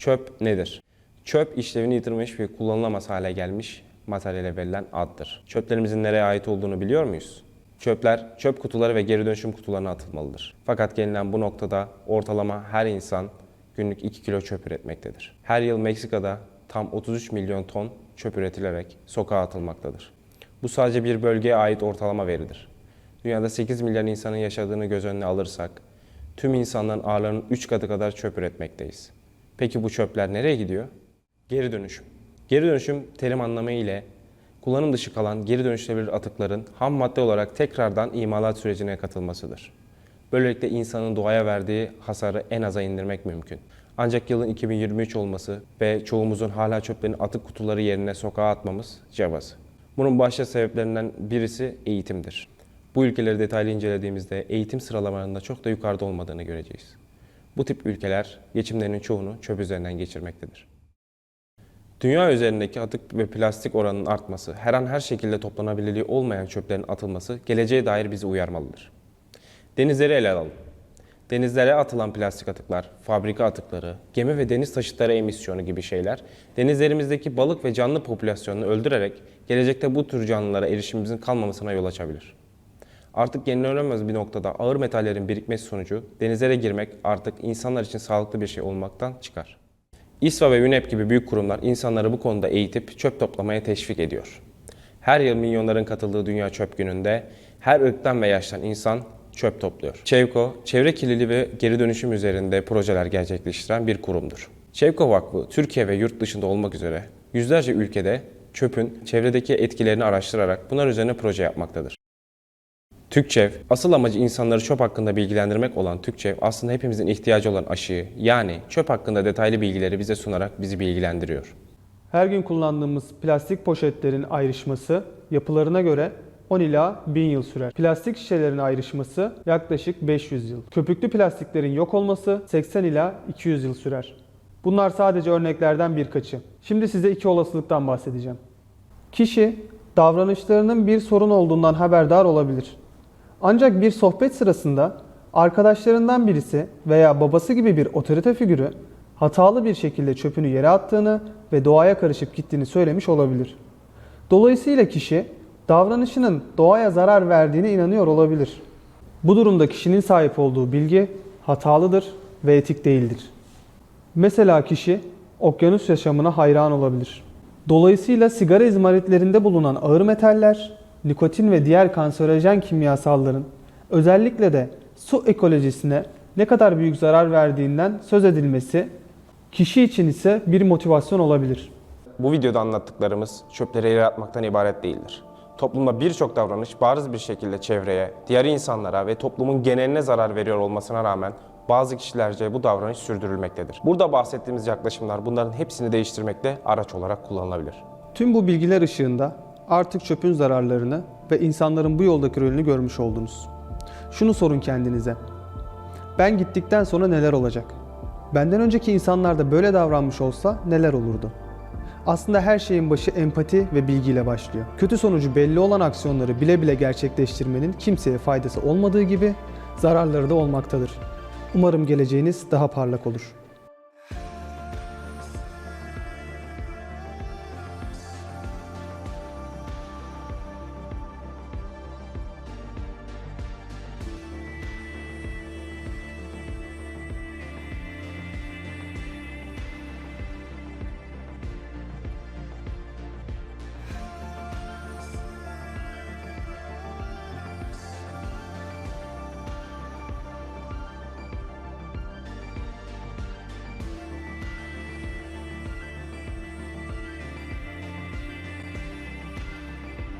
Çöp nedir? Çöp işlevini yitirmiş ve kullanılamaz hale gelmiş materyale verilen addır. Çöplerimizin nereye ait olduğunu biliyor muyuz? Çöpler çöp kutuları ve geri dönüşüm kutularına atılmalıdır. Fakat gelinen bu noktada ortalama her insan günlük 2 kilo çöp üretmektedir. Her yıl Meksika'da tam 33 milyon ton çöp üretilerek sokağa atılmaktadır. Bu sadece bir bölgeye ait ortalama veridir. Dünyada 8 milyar insanın yaşadığını göz önüne alırsak, tüm insanların ağırlığının 3 katı kadar çöp üretmekteyiz. Peki bu çöpler nereye gidiyor? Geri dönüşüm. Geri dönüşüm terim anlamı ile kullanım dışı kalan geri dönüştürülebilir atıkların ham madde olarak tekrardan imalat sürecine katılmasıdır. Böylelikle insanın doğaya verdiği hasarı en aza indirmek mümkün. Ancak yılın 2023 olması ve çoğumuzun hala çöplerini atık kutuları yerine sokağa atmamız cevazı. Bunun başta sebeplerinden birisi eğitimdir. Bu ülkeleri detaylı incelediğimizde eğitim sıralamalarında çok da yukarıda olmadığını göreceğiz. Bu tip ülkeler geçimlerinin çoğunu çöp üzerinden geçirmektedir. Dünya üzerindeki atık ve plastik oranının artması, her an her şekilde toplanabilirliği olmayan çöplerin atılması geleceğe dair bizi uyarmalıdır. Denizleri ele alalım. Denizlere atılan plastik atıklar, fabrika atıkları, gemi ve deniz taşıtları emisyonu gibi şeyler denizlerimizdeki balık ve canlı popülasyonunu öldürerek gelecekte bu tür canlılara erişimimizin kalmamasına yol açabilir. Artık yenilenemez bir noktada ağır metallerin birikmesi sonucu denizlere girmek artık insanlar için sağlıklı bir şey olmaktan çıkar. İSVA ve UNEP gibi büyük kurumlar insanları bu konuda eğitip çöp toplamaya teşvik ediyor. Her yıl milyonların katıldığı Dünya Çöp Günü'nde her ırktan ve yaştan insan çöp topluyor. Çevko, çevre kirliliği ve geri dönüşüm üzerinde projeler gerçekleştiren bir kurumdur. Çevko Vakfı, Türkiye ve yurt dışında olmak üzere yüzlerce ülkede çöpün çevredeki etkilerini araştırarak bunlar üzerine proje yapmaktadır. TÜKÇEV, asıl amacı insanları çöp hakkında bilgilendirmek olan TÜKÇEV aslında hepimizin ihtiyacı olan aşıyı yani çöp hakkında detaylı bilgileri bize sunarak bizi bilgilendiriyor. Her gün kullandığımız plastik poşetlerin ayrışması yapılarına göre 10 ila 1000 yıl sürer. Plastik şişelerin ayrışması yaklaşık 500 yıl. Köpüklü plastiklerin yok olması 80 ila 200 yıl sürer. Bunlar sadece örneklerden birkaçı. Şimdi size iki olasılıktan bahsedeceğim. Kişi davranışlarının bir sorun olduğundan haberdar olabilir. Ancak bir sohbet sırasında arkadaşlarından birisi veya babası gibi bir otorite figürü hatalı bir şekilde çöpünü yere attığını ve doğaya karışıp gittiğini söylemiş olabilir. Dolayısıyla kişi davranışının doğaya zarar verdiğine inanıyor olabilir. Bu durumda kişinin sahip olduğu bilgi hatalıdır ve etik değildir. Mesela kişi okyanus yaşamına hayran olabilir. Dolayısıyla sigara izmaritlerinde bulunan ağır metaller, nikotin ve diğer kanserojen kimyasalların özellikle de su ekolojisine ne kadar büyük zarar verdiğinden söz edilmesi kişi için ise bir motivasyon olabilir. Bu videoda anlattıklarımız çöpleri yere atmaktan ibaret değildir. Toplumda birçok davranış bariz bir şekilde çevreye, diğer insanlara ve toplumun geneline zarar veriyor olmasına rağmen bazı kişilerce bu davranış sürdürülmektedir. Burada bahsettiğimiz yaklaşımlar bunların hepsini değiştirmekte araç olarak kullanılabilir. Tüm bu bilgiler ışığında artık çöpün zararlarını ve insanların bu yoldaki rolünü görmüş oldunuz. Şunu sorun kendinize. Ben gittikten sonra neler olacak? Benden önceki insanlar da böyle davranmış olsa neler olurdu? Aslında her şeyin başı empati ve bilgiyle başlıyor. Kötü sonucu belli olan aksiyonları bile bile gerçekleştirmenin kimseye faydası olmadığı gibi zararları da olmaktadır. Umarım geleceğiniz daha parlak olur.